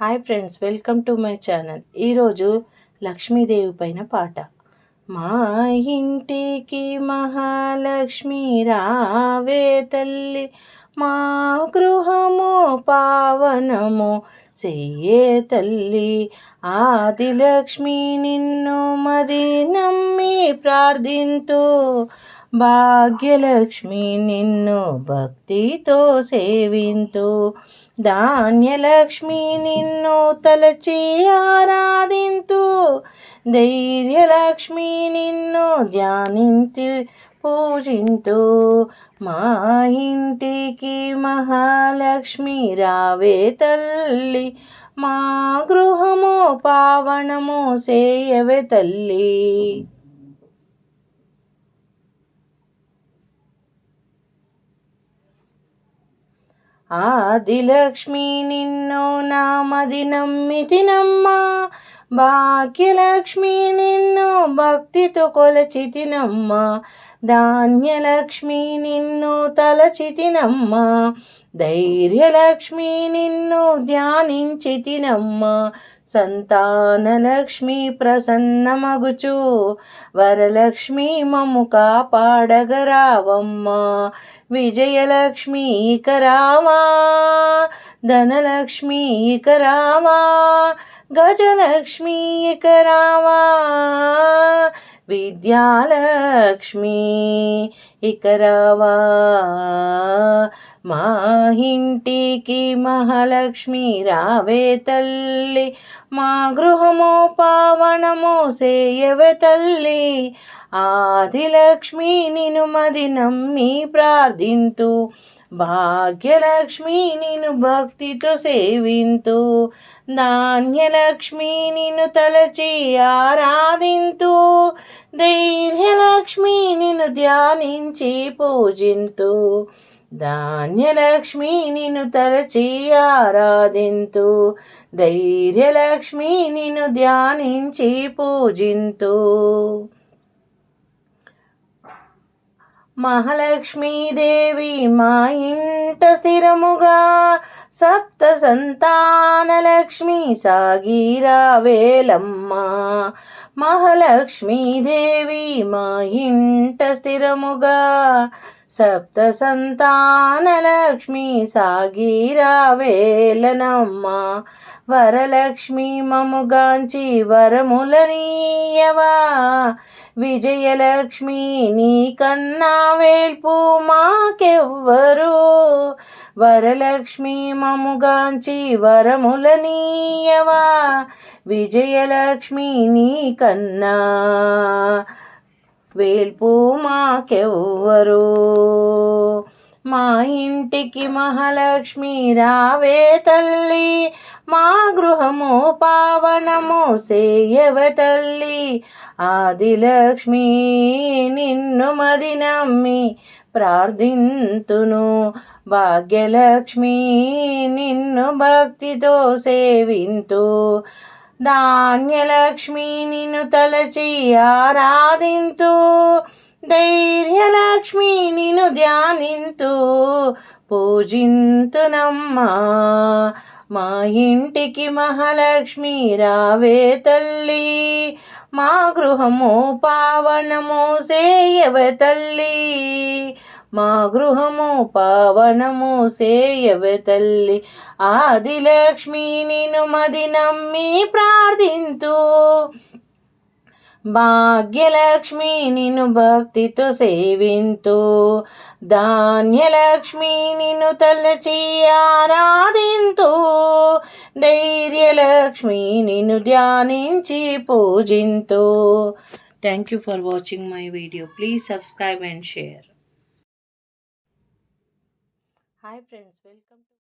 Hi friends welcome to my channel ఈరోజు లక్ష్మీదేవి పైన పాట. మా ఇంటికి మహాలక్ష్మి రావే తల్లి మా గృహము పావనము చెయ్యే తల్లి. ఆదిలక్ష్మి నిన్ను మది నమ్మి ప్రార్థింతు భాగ్యలక్ష్మి నిన్ను భక్తితో సేవింతు. ధాన్యలక్ష్మి నిన్ను తలచి ఆరాధింతు. ధైర్యలక్ష్మి నిన్ను ధ్యానించి పూజింతు. మా ఇంటికి మహాలక్ష్మి రావే తల్లి. మా గృహము పావనము సేయవే తల్లి. ఆదిలక్ష్మి నిన్నో నామది నమ్మితినమ్మ. భాగ్యలక్ష్మి నిన్ను భక్తితో కొలచితినమ్మ. ధాన్యలక్ష్మి నిన్ను తలచితినమ్మ. ధైర్యలక్ష్మి నిన్ను ధ్యానించితినమ్మ. సంతానలక్ష్మి ప్రసన్నమగుచు వరలక్ష్మి మము కాపాడగరావమ్మ. విజయలక్ష్మి కరావా ధనలక్ష్మి కరావా గజలక్ష్మి కరావా విద్యాలక్ష్మి ఇకరావా మా ఇంటికి మహాలక్ష్మి రావే తల్లి. మా గృహము పావనము సేయవే తల్లి. ఆదిలక్ష్మి నిను మది నమ్మి ప్రార్థింతు. భాగ్యలక్ష్మి నిన్ను భక్తితో సేవింతు ధాన్యలక్ష్మి నిన్ను తలచి ఆరాధింతు ధైర్యలక్ష్మి నిన్ను ధ్యానించి పూజింతు ధాన్యలక్ష్మి నిన్ను తలచి ఆరాధింతు ధైర్యలక్ష్మి నిన్ను ధ్యానించి పూజింతు. మహాలక్ష్మీదేవి మా ఇంట స్థిరముగా సప్త సంతాన లక్ష్మి సాగిరా వేలమ్మ. మహాలక్ష్మీదేవి మా ఇంట స్థిరముగా సప్త సంతాన లక్ష్మి సాగిరా వేలనమ్మ వరలక్ష్మి మముగాంచి వరములనీయవా విజయలక్ష్మి నీ కన్నా వేల్పు మాకెవ్వరు వరలక్ష్మి మముగాంచి వరములనీయవా విజయలక్ష్మి నీ కన్నా వేల్పు మాకెవ్వరు మా ఇంటికి మహాలక్ష్మి రావే తల్లి మా గృహము పావనము సేయవ తల్లి. ఆదిలక్ష్మి నిన్ను మది నమ్మి ప్రార్థింతును. భాగ్యలక్ష్మి నిన్ను భక్తితో సేవింతు. ధాన్యలక్ష్మి నిన్ను తలచి ఆరాధింతు ధైర్యలక్ష్మి నిన్ను ధ్యానింతు పూజింతునమ్మా. మా ఇంటికి మహాలక్ష్మి రావే తల్లి మా గృహము పావనము సేయవ తల్లి. మా గృహము పావనము సేయవ తల్లి. ఆదిలక్ష్మి నిన్ను మది నమ్మి ప్రార్థింతు. భాగ్యలక్ష్మి నిన్ను భక్తితో సేవింతు. ధాన్యలక్ష్మి నిన్ను తలచి ఆరాధింతు. ధైర్యలక్ష్మి నిన్ను ధ్యానించి పూజింతు. Thank you for watching my video please subscribe and share hi friends welcome